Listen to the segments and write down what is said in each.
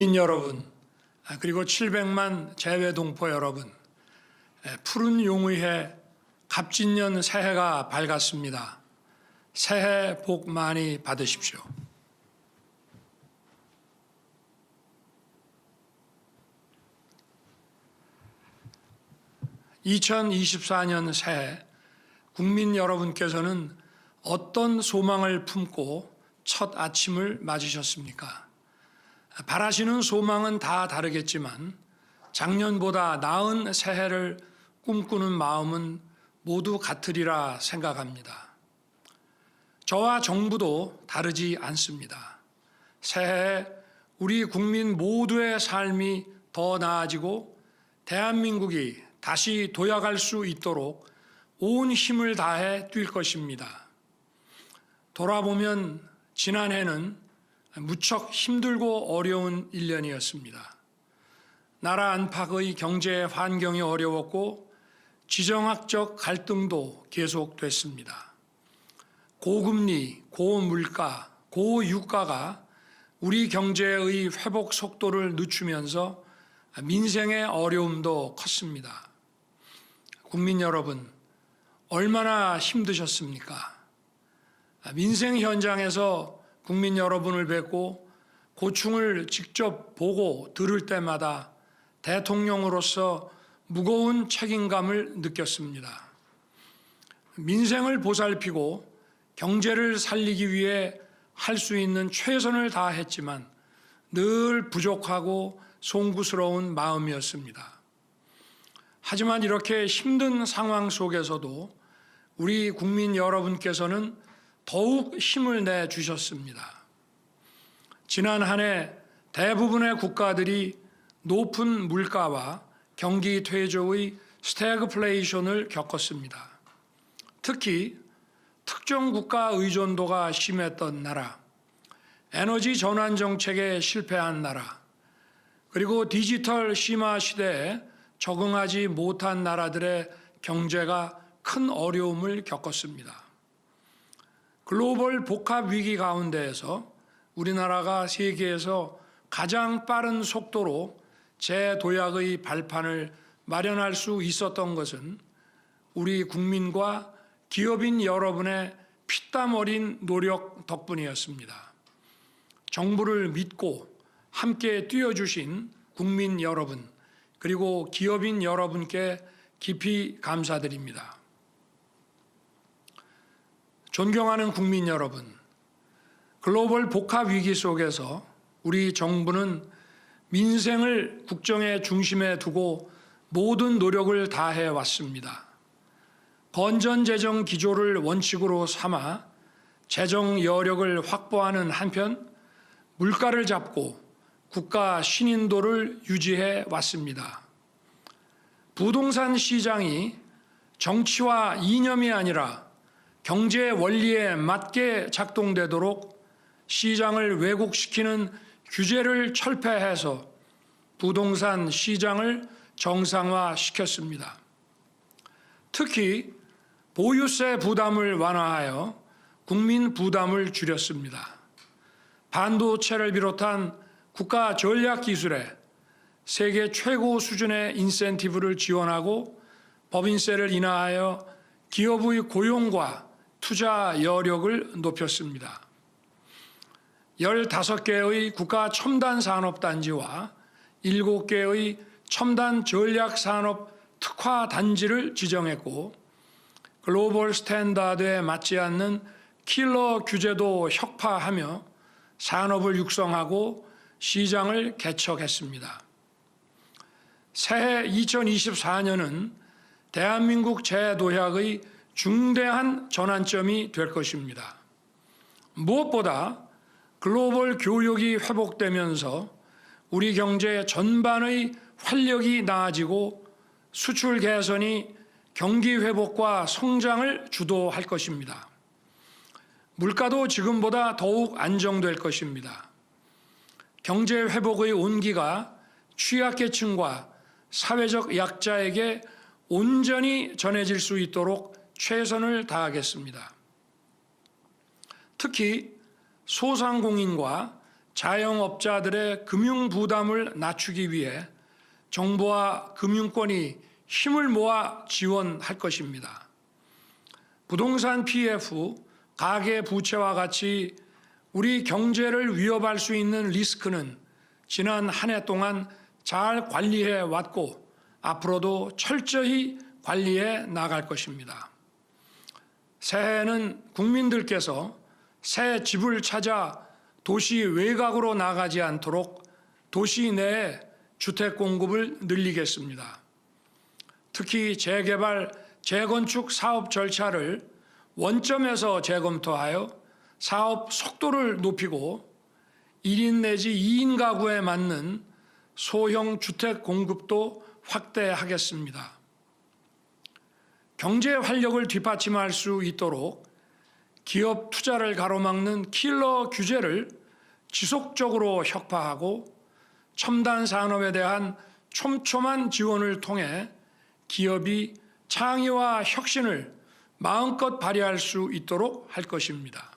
인 여러분, 아, 그리고 700만 재외 동포 여러분, 에, 푸른 용의회 갑진년 새해가 밝았습니다. 새해 복 많이 받으십시오. (2024년) 새해 국민 여러분께서는 어떤 소망을 품고 첫 아침을 맞으셨습니까? 바라시는 소망은 다 다르겠지만 작년보다 나은 새해를 꿈꾸는 마음은 모두 같으리라 생각합니다. 저와 정부도 다르지 않습니다. 새해에 우리 국민 모두의 삶이 더 나아지고 대한민국이 다시 도약할 수 있도록 온 힘을 다해 뛸 것입니다. 돌아보면 지난해는 무척 힘들고 어려운 1년이었습니다. 나라 안팎의 경제 환경이 어려웠고 지정학적 갈등도 계속됐습니다. 고금리, 고물가, 고유가가 우리 경제의 회복 속도를 늦추면서 민생의 어려움도 컸습니다. 국민 여러분, 얼마나 힘드셨습니까? 민생 현장에서 국민 여러분을 뵙고 고충을 직접 보고 들을 때마다 대통령으로서 무거운 책임감을 느꼈습니다. 민생을 보살피고 경제를 살리기 위해 할 수 있는 최선을 다했지만 늘 부족하고 송구스러운 마음이었습니다. 하지만 이렇게 힘든 상황 속에서도 우리 국민 여러분께서는 더욱 힘을 내 주셨습니다. 지난 한 해 대부분의 국가들이 높은 물가와 경기 퇴조의 스태그플레이션을 겪었습니다. 특히 특정 국가 의존도가 심했던 나라, 에너지 전환 정책에 실패한 나라, 그리고 디지털 심화 시대에 적응하지 못한 나라들의 경제가 큰 어려움을 겪었습니다. 글로벌 복합 위기 가운데에서 우리나라가 세계에서 가장 빠른 속도로 재도약의 발판을 마련할 수 있었던 것은 우리 국민과 기업인 여러분의 피땀 어린 노력 덕분이었습니다. 정부를 믿고 함께 뛰어주신 국민 여러분, 그리고 기업인 여러분께 깊이 감사드립니다. 존경하는 국민 여러분, 글로벌 복합 위기 속에서 우리 정부는 민생을 국정의 중심에 두고 모든 노력을 다해 왔습니다. 건전 재정 기조를 원칙으로 삼아 재정 여력을 확보하는 한편 물가를 잡고 국가 신인도를 유지해 왔습니다. 부동산 시장이 정치와 이념이 아니라 경제 원리에 맞게 작동되도록 시장을 왜곡시키는 규제를 철폐해서 부동산 시장을 정상화시켰습니다. 특히 보유세 부담을 완화하여 국민 부담을 줄였습니다. 반도체를 비롯한 국가 전략 기술에 세계 최고 수준의 인센티브를 지원하고 법인세를 인하하여 기업의 고용과 투자 여력을 높였습니다. 15개의 국가 첨단 산업단지와 7개의 첨단 전략 산업 특화 단지를 지정했고 글로벌 스탠다드에 맞지 않는 킬러 규제도 혁파하며 산업을 육성하고 시장을 개척했습니다. 새해 2024년은 대한민국 재도약의 중대한 전환점이 될 것입니다. 무엇보다 글로벌 교역이 회복되면서 우리 경제 전반의 활력이 나아지고 수출 개선이 경기 회복과 성장을 주도할 것입니다. 물가도 지금보다 더욱 안정될 것입니다. 경제 회복의 온기가 취약계층과 사회적 약자에게 온전히 전해질 수 있도록 최선을 다하겠습니다. 특히 소상공인과 자영업자들의 금융 부담을 낮추기 위해 정부와 금융권이 힘을 모아 지원할 것입니다. 부동산 PF, 가계 부채와 같이 우리 경제를 위협할 수 있는 리스크는 지난 한 해 동안 잘 관리해 왔고 앞으로도 철저히 관리해 나갈 것입니다. 새해에는 국민들께서 새 집을 찾아 도시 외곽으로 나가지 않도록 도시 내에 주택 공급을 늘리겠습니다. 특히 재개발, 재건축 사업 절차를 원점에서 재검토하여 사업 속도를 높이고 1인 내지 2인 가구에 맞는 소형 주택 공급도 확대하겠습니다. 경제 활력을 뒷받침할 수 있도록 기업 투자를 가로막는 킬러 규제를 지속적으로 혁파하고 첨단 산업에 대한 촘촘한 지원을 통해 기업이 창의와 혁신을 마음껏 발휘할 수 있도록 할 것입니다.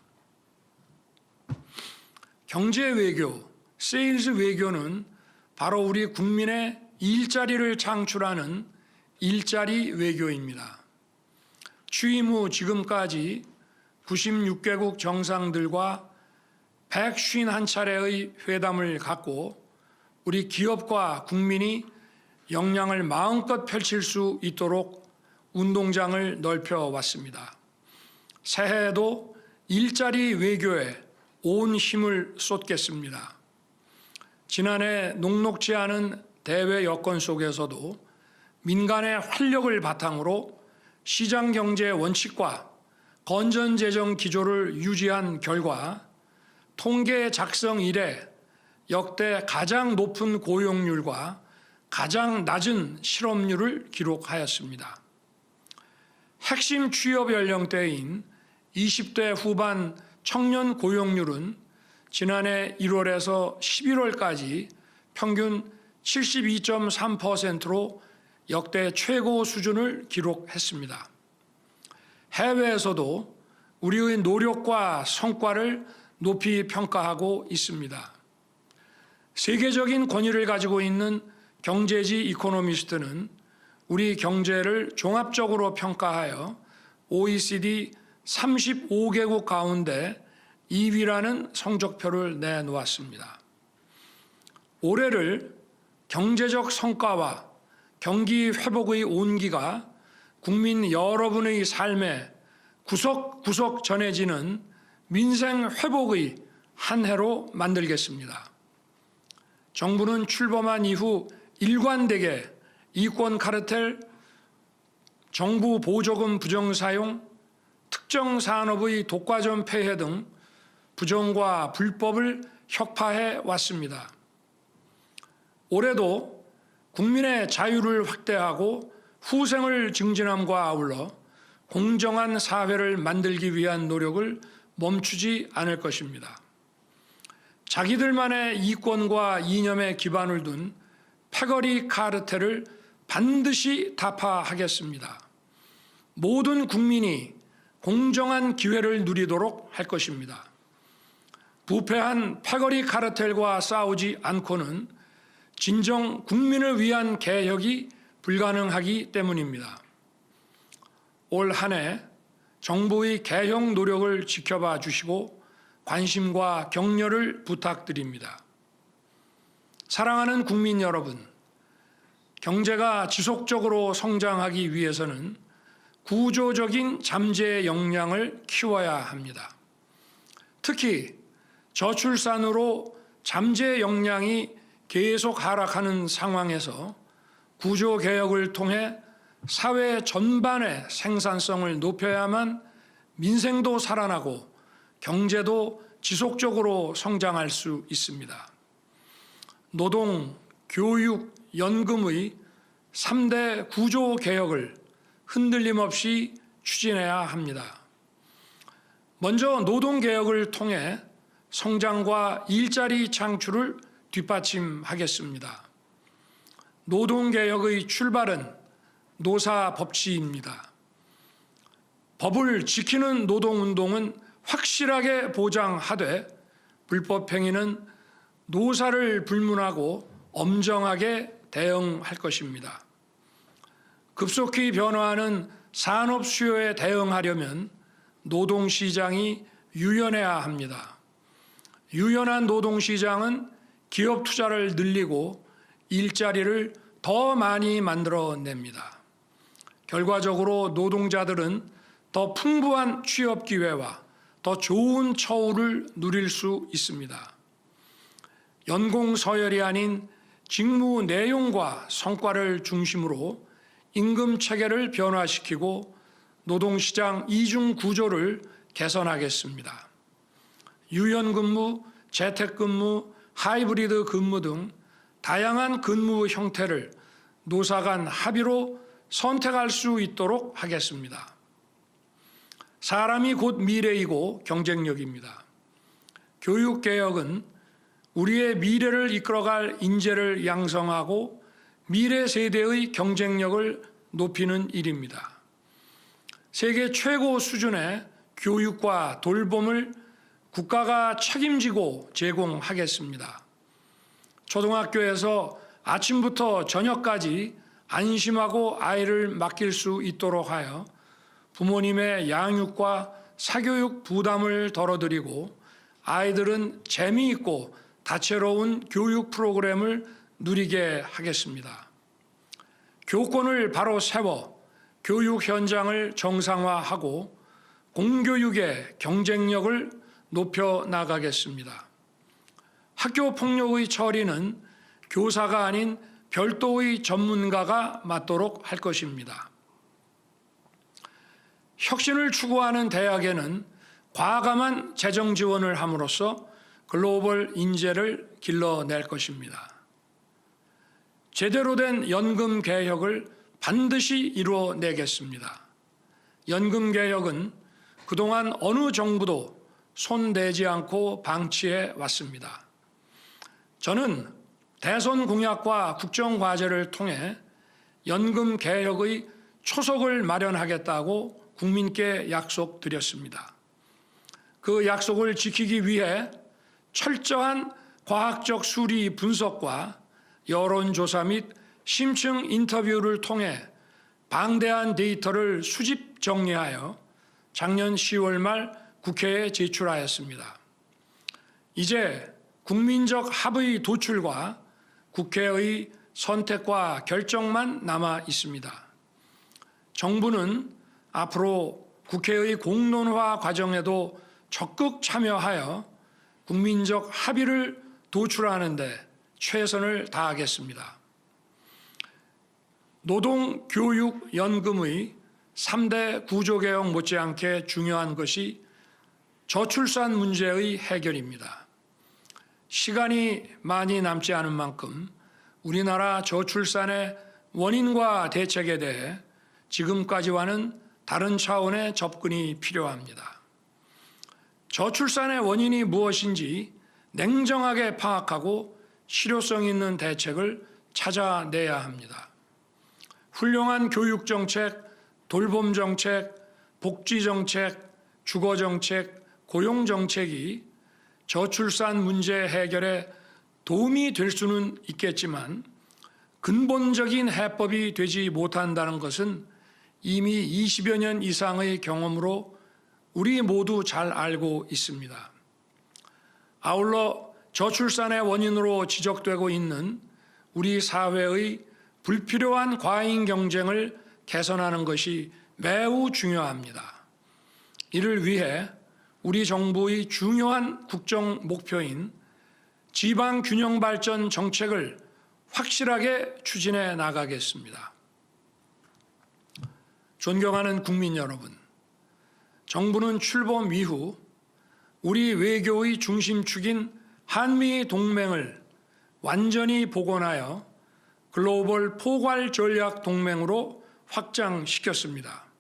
경제 외교, 세일즈 외교는 바로 우리 국민의 일자리를 창출하는 일자리 외교입니다. 취임 후 지금까지 96개국 정상들과 151차례의 회담을 갖고 우리 기업과 국민이 역량을 마음껏 펼칠 수 있도록 운동장을 넓혀 왔습니다. 새해에도 일자리 외교에 온 힘을 쏟겠습니다. 지난해 녹록지 않은 대외 여건 속에서도 민간의 활력을 바탕으로 시장 경제 원칙과 건전 재정 기조를 유지한 결과 통계 작성 이래 역대 가장 높은 고용률과 가장 낮은 실업률을 기록하였습니다. 핵심 취업 연령대인 20대 후반 청년 고용률은 지난해 1월에서 11월까지 평균 72.3%로 역대 최고 수준을 기록했습니다. 해외에서도 우리의 노력과 성과를 높이 평가하고 있습니다. 세계적인 권위를 가지고 있는 경제지 이코노미스트는 우리 경제를 종합적으로 평가하여 OECD 35개국 가운데 2위라는 성적표를 내놓았습니다. 올해를 경제적 성과와 경기 회복의 온기가 국민 여러분의 삶에 구석구석 전해지는 민생 회복의 한 해로 만들겠습니다. 정부는 출범한 이후 일관되게 이권 카르텔, 정부 보조금 부정 사용, 특정 산업의 독과점 폐해 등 부정과 불법을 혁파해 왔습니다. 올해도 국민의 자유를 확대하고 후생을 증진함과 아울러 공정한 사회를 만들기 위한 노력을 멈추지 않을 것입니다. 자기들만의 이권과 이념에 기반을 둔 패거리 카르텔을 반드시 타파하겠습니다. 모든 국민이 공정한 기회를 누리도록 할 것입니다. 부패한 패거리 카르텔과 싸우지 않고는 진정 국민을 위한 개혁이 불가능하기 때문입니다. 올 한 해 정부의 개혁 노력을 지켜봐 주시고 관심과 격려를 부탁드립니다. 사랑하는 국민 여러분, 경제가 지속적으로 성장하기 위해서는 구조적인 잠재 역량을 키워야 합니다. 특히 저출산으로 잠재 역량이 계속 하락하는 상황에서 구조 개혁을 통해 사회 전반의 생산성을 높여야만 민생도 살아나고 경제도 지속적으로 성장할 수 있습니다. 노동, 교육, 연금의 3대 구조 개혁을 흔들림 없이 추진해야 합니다. 먼저 노동 개혁을 통해 성장과 일자리 창출을 뒷받침하겠습니다. 노동개혁의 출발은 노사 법치입니다. 법을 지키는 노동운동은 확실하게 보장하되 불법행위는 노사를 불문하고 엄정하게 대응할 것입니다. 급속히 변화하는 산업 수요에 대응하려면 노동시장이 유연해야 합니다. 유연한 노동시장은 기업 투자를 늘리고 일자리를 더 많이 만들어냅니다. 결과적으로 노동자들은 더 풍부한 취업 기회와 더 좋은 처우를 누릴 수 있습니다. 연공 서열이 아닌 직무 내용과 성과를 중심으로 임금 체계를 변화시키고 노동시장 이중 구조를 개선하겠습니다. 유연근무, 재택근무, 하이브리드 근무 등 다양한 근무 형태를 노사 간 합의로 선택할 수 있도록 하겠습니다. 사람이 곧 미래이고 경쟁력입니다. 교육개혁은 우리의 미래를 이끌어갈 인재를 양성하고 미래 세대의 경쟁력을 높이는 일입니다. 세계 최고 수준의 교육과 돌봄을 국가가 책임지고 제공하겠습니다. 초등학교에서 아침부터 저녁까지 안심하고 아이를 맡길 수 있도록 하여 부모님의 양육과 사교육 부담을 덜어드리고 아이들은 재미있고 다채로운 교육 프로그램을 누리게 하겠습니다. 교권을 바로 세워 교육 현장을 정상화하고 공교육의 경쟁력을 높여 나가겠습니다. 학교 폭력의 처리는 교사가 아닌 별도의 전문가가 맡도록 할 것입니다. 혁신을 추구하는 대학에는 과감한 재정 지원을 함으로써 글로벌 인재를 길러낼 것입니다. 제대로 된 연금 개혁을 반드시 이루어내겠습니다. 연금 개혁은 그동안 어느 정부도 손대지 않고 방치해 왔습니다. 저는 대선 공약과 국정 과제를 통해 연금 개혁의 초석을 마련하겠다고 국민께 약속드렸습니다. 그 약속을 지키기 위해 철저한 과학적 수리 분석과 여론조사 및 심층 인터뷰를 통해 방대한 데이터를 수집 정리하여 작년 10월 말 국회에 제출하였습니다. 이제 국민적 합의 도출과 국회의 선택과 결정만 남아 있습니다. 정부는 앞으로 국회의 공론화 과정에도 적극 참여하여 국민적 합의를 도출하는데 최선을 다하겠습니다. 노동 교육 연금의 3대 구조 개혁 못지않게 중요한 것이 저출산 문제의 해결입니다. 시간이 많이 남지 않은 만큼 우리나라 저출산의 원인과 대책에 대해 지금까지와는 다른 차원의 접근이 필요합니다. 저출산의 원인이 무엇인지 냉정하게 파악하고 실효성 있는 대책을 찾아내야 합니다. 훌륭한 교육 정책, 돌봄 정책, 복지 정책, 주거 정책, 고용 정책이 저출산 문제 해결에 도움이 될 수는 있겠지만 근본적인 해법이 되지 못한다는 것은 이미 20여 년 이상의 경험으로 우리 모두 잘 알고 있습니다. 아울러 저출산의 원인으로 지적되고 있는 우리 사회의 불필요한 과잉 경쟁을 개선하는 것이 매우 중요합니다. 이를 위해 우리 정부의 중요한 국정 목표인 지방 균형 발전 정책을 확실하게 추진해 나가겠습니다. 존경하는 국민 여러분, 정부는 출범 이후 우리 외교의 중심축인 한미 동맹을 완전히 복원하여 글로벌 포괄 전략 동맹으로 확장시켰습니다.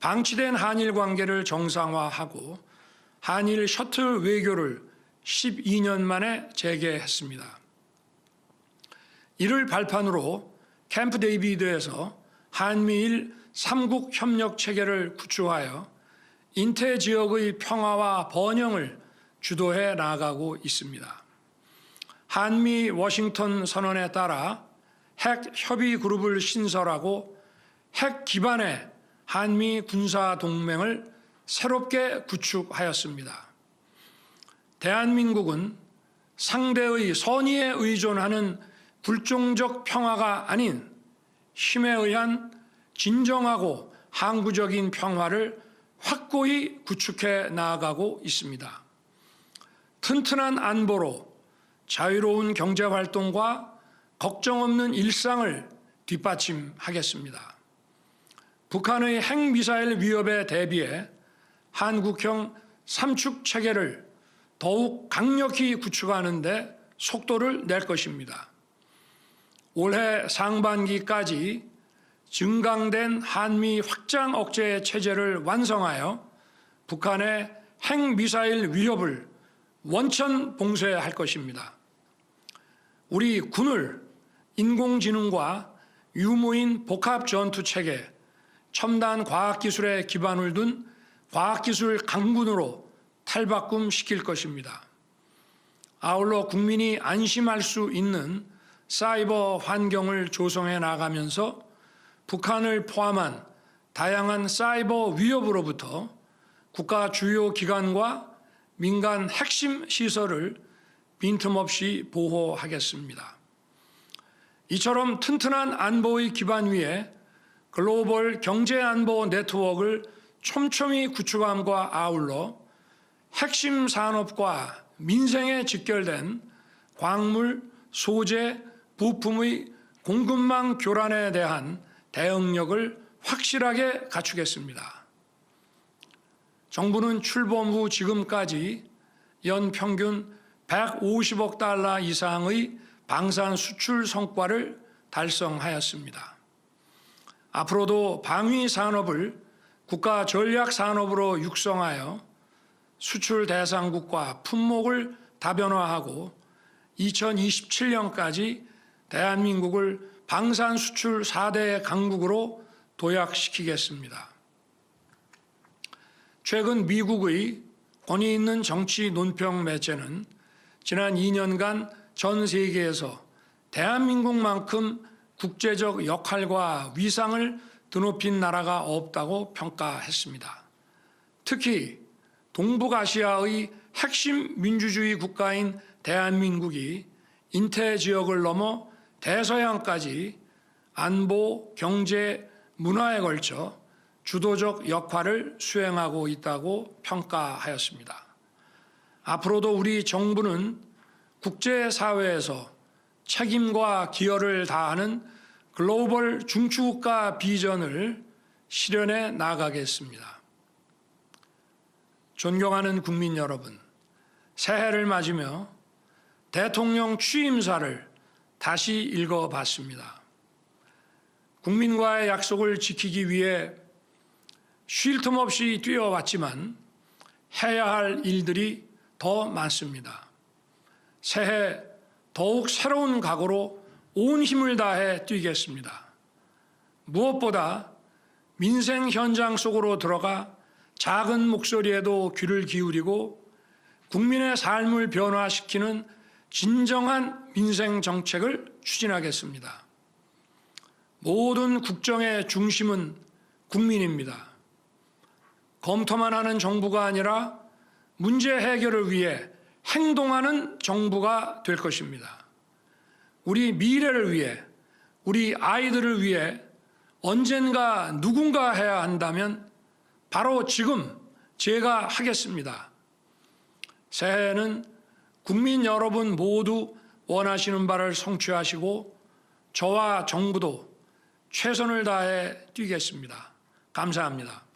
방치된 한일 관계를 정상화하고 한일 셔틀 외교를 12년 만에 재개했습니다. 이를 발판으로 캠프 데이비드에서 한미일 삼국 협력 체계를 구축하여 인태 지역의 평화와 번영을 주도해 나가고 있습니다. 한미 워싱턴 선언에 따라 핵 협의 그룹을 신설하고 핵 기반의 한미 군사 동맹을 새롭게 구축하였습니다. 대한민국은 상대의 선의에 의존하는 굴종적 평화가 아닌 힘에 의한 진정하고 항구적인 평화를 확고히 구축해 나아가고 있습니다. 튼튼한 안보로 자유로운 경제 활동과 걱정 없는 일상을 뒷받침하겠습니다. 북한의 핵미사일 위협에 대비해 한국형 삼축 체계를 더욱 강력히 구축하는 데 속도를 낼 것입니다. 올해 상반기까지 증강된 한미 확장 억제 체제를 완성하여 북한의 핵미사일 위협을 원천 봉쇄할 것입니다. 우리 군을 인공지능과 유무인 복합 전투 체계, 첨단 과학기술에 기반을 둔 과학기술 강군으로 탈바꿈 시킬 것입니다. 아울러 국민이 안심할 수 있는 사이버 환경을 조성해 나가면서 북한을 포함한 다양한 사이버 위협으로부터 국가 주요 기관과 민간 핵심 시설을 빈틈없이 보호하겠습니다. 이처럼 튼튼한 안보의 기반 위에 글로벌 경제 안보 네트워크를 촘촘히 구축함과 아울러 핵심 산업과 민생에 직결된 광물, 소재, 부품의 공급망 교란에 대한 대응력을 확실하게 갖추겠습니다. 정부는 출범 후 지금까지 연 평균 150억 달러 이상의 방산 수출 성과를 달성하였습니다. 앞으로도 방위 산업을 국가 전략 산업으로 육성하여 수출 대상국과 품목을 다변화하고 2027년까지 대한민국을 방산 수출 4대 강국으로 도약시키겠습니다. 최근 미국의 권위 있는 정치 논평 매체는 지난 2년간 전 세계에서 대한민국만큼 국제적 역할과 위상을 드높인 나라가 없다고 평가했습니다. 특히 동북아시아의 핵심 민주주의 국가인 대한민국이 인태 지역을 넘어 대서양까지 안보, 경제, 문화에 걸쳐 주도적 역할을 수행하고 있다고 평가하였습니다. 앞으로도 우리 정부는 국제사회에서 책임과 기여를 다하는 글로벌 중추국가 비전을 실현해 나가겠습니다. 존경하는 국민 여러분, 새해를 맞으며 대통령 취임사를 다시 읽어봤습니다. 국민과의 약속을 지키기 위해 쉴 틈 없이 뛰어왔지만 해야 할 일들이 더 많습니다. 새해 더욱 새로운 각오로 온 힘을 다해 뛰겠습니다. 무엇보다 민생 현장 속으로 들어가 작은 목소리에도 귀를 기울이고 국민의 삶을 변화시키는 진정한 민생 정책을 추진하겠습니다. 모든 국정의 중심은 국민입니다. 검토만 하는 정부가 아니라 문제 해결을 위해 행동하는 정부가 될 것입니다. 우리 미래를 위해, 우리 아이들을 위해 언젠가 누군가 해야 한다면 바로 지금 제가 하겠습니다. 새해에는 국민 여러분 모두 원하시는 바를 성취하시고 저와 정부도 최선을 다해 뛰겠습니다. 감사합니다.